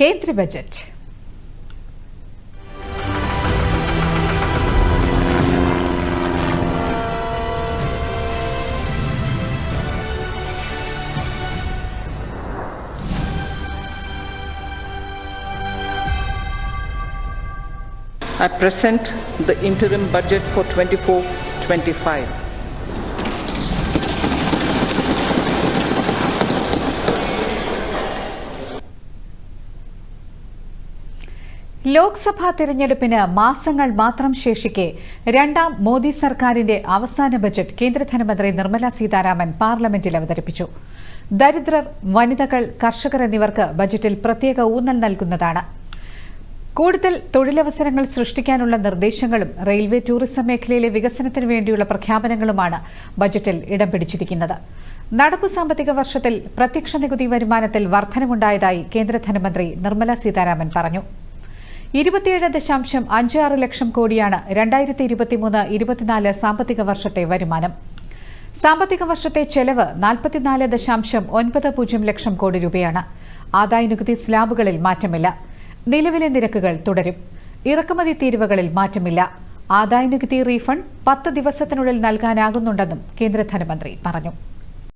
കേന്ദ്ര budget I present the interim budget for 24-25. Lok Sabha തിരഞ്ഞെടുപ്പിന് മാസങ്ങൾ മാത്രം ശേഷിക്കെ രണ്ടാം മോദി സർക്കാരിന്റെ അവസാന ബജറ്റ് കേന്ദ്ര ധനമന്ത്രി നിർമ്മല സീതാരാമൻ പാർലമെന്റിൽ അവതരിപ്പിച്ചു. ദരിദ്രർ വനിതകൾ കർഷകർ എന്നിവർക്ക് ബജറ്റിൽ പ്രത്യേക ഊന്നൽ നൽകുന്നതാണ്. കൂടുതൽ തൊഴിലവസരങ്ങൾ സൃഷ്ടിക്കാനുള്ള നിർദ്ദേശങ്ങളും റെയിൽവേ ടൂറിസം മേഖലയിലെ വികസനത്തിന് വേണ്ടിയുള്ള പ്രഖ്യാപനങ്ങളുമാണ് ബജറ്റിൽ ഇടം പിടിച്ചിരിക്കുന്നത്. നടപ്പ് സാമ്പത്തിക വർഷത്തിൽ പ്രത്യക്ഷ നികുതി വരുമാനത്തിൽ വർധനവുണ്ടായതായി കേന്ദ്ര ധനമന്ത്രി നിർമ്മല സീതാരാമൻ പറഞ്ഞു. ഇരുപത്തിയേഴ് ദശാംശം അഞ്ച് ആറ് ലക്ഷം കോടിയാണ് രണ്ടായിരത്തി ഇരുപത്തിമൂന്ന് ഇരുപത്തിനാല് സാമ്പത്തിക വർഷത്തെ വരുമാനം. സാമ്പത്തിക വർഷത്തെ ചെലവ് നാൽപ്പത്തിനാല് ദശാംശം ഒൻപത് പൂജ്യം ലക്ഷം കോടി രൂപയാണ്. ആദായ നികുതി സ്ലാബുകളിൽ മാറ്റമില്ല. നിലവിലെ നിരക്കുകൾ തുടരും. ഇറക്കുമതി തീരുവകളിൽ മാറ്റമില്ല. ആദായ നികുതി റീഫണ്ട് പത്ത് ദിവസത്തിനുള്ളിൽ നൽകാനാകുന്നുണ്ടെന്നും കേന്ദ്ര ധനമന്ത്രി പറഞ്ഞു.